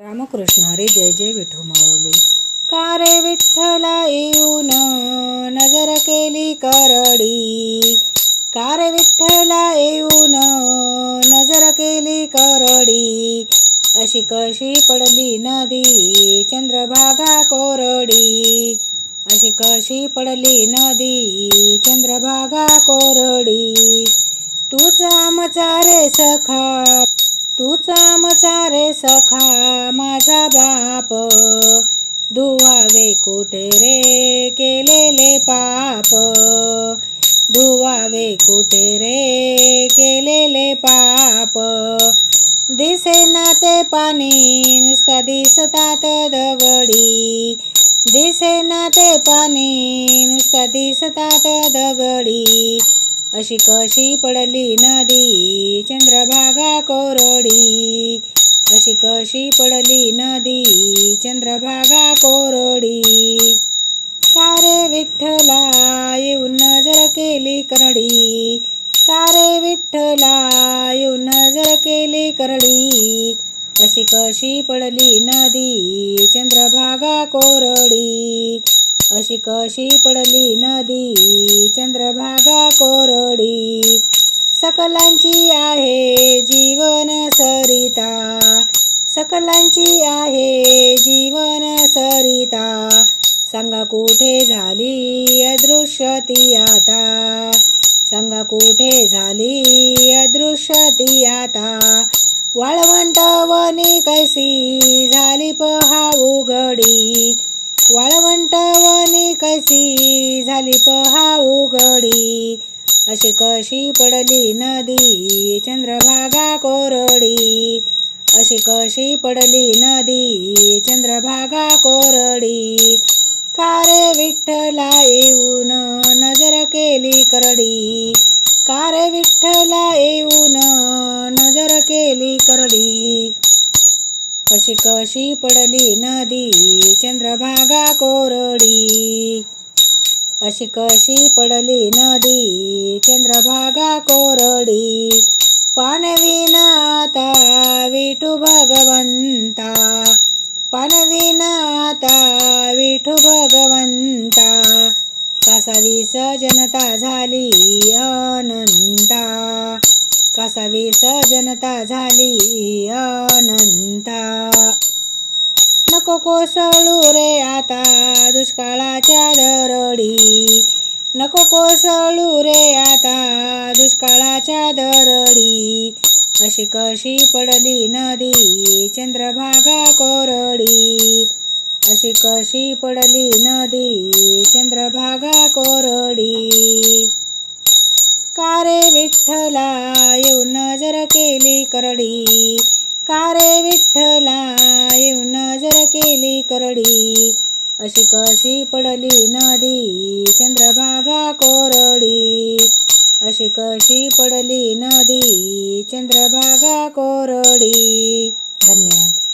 रामकृष्ण हरे जय जय विठू माऊली. का रे विठ्ठला येऊन नजर केली करडी? का रे विठ्ठला येऊन नजर केली करडी? अशी कशी पडली नदी चंद्रभागा कोरडी? अशी कशी पडली नदी चंद्रभागा कोरडी? तूच मचा रे सखा तुचा मचा रे सखा माझा बाप? धुवावे कुठे रे केलेले पाप? धुवावे कुठे रे केलेले पाप? दिसेना ते पाणी नुसता दिसतात दगडी. दिसेना ते पाणी नुसता दिसतात दगडी. अशी कशी पडली नदी चंद्रभागा कोरडी. अशी कशी पडली नदी चंद्रभागा कोरडी. का रे विठ्ठला येऊन नजर केली करडी. का रे विठ्ठला येऊन नजर केली करडी. अशी कशी पडली नदी चंद्रभागा कोरडी. अशी कशी पडली नदी चंद्रभागा कोरडी. सकलांची आहे जीवन सरिता. सकलांची आहे जीवन सरिता. सांगा कुठे झाली अदृश्य ती आता? सांगा कुठे झाली अदृश्य ती आता? वाळवंट वनी कैसी झाली पहा उघडी? वाळवंट वनी कैसी झाली पहा उघडी? अशी कशी पडली नदी? चंद्रभागा कोरडी. अशी कशी पडली नदी? चंद्रभागा कोरडी. कारे विठ्ठला येऊन नजर केली करडी? कारे विठ्ठला येऊन नजर केली करडी? अशी कशी पडली नदी? चंद्रभागा कोरडी. अशी कशी पडली नदी? चंद्रभागा कोरडी. पाणविनाता विठू भगवंता. पाणविनाता विठू भगवंता. कासावी सजनता झाली अनंता. कासावी सजनता झाली अनंता. नको कोसळू रे आता दुष्काळाच्या दरडी. नको कोसळू रे आता दुष्काळाच्या दरडी. अशी कशी पडली नदी चंद्रभागा कोरडी. अशी कशी पडली नदी चंद्रभागा कोरडी. का रे विठ्ठला येऊन नजर केली करडी? का रे विठ्ठला येऊन केली करडी. अशी कशी पडली नदी? चंद्रभागा कोरडी. अशी कशी पडली नदी? चंद्रभागा कोरडी. धन्यवाद.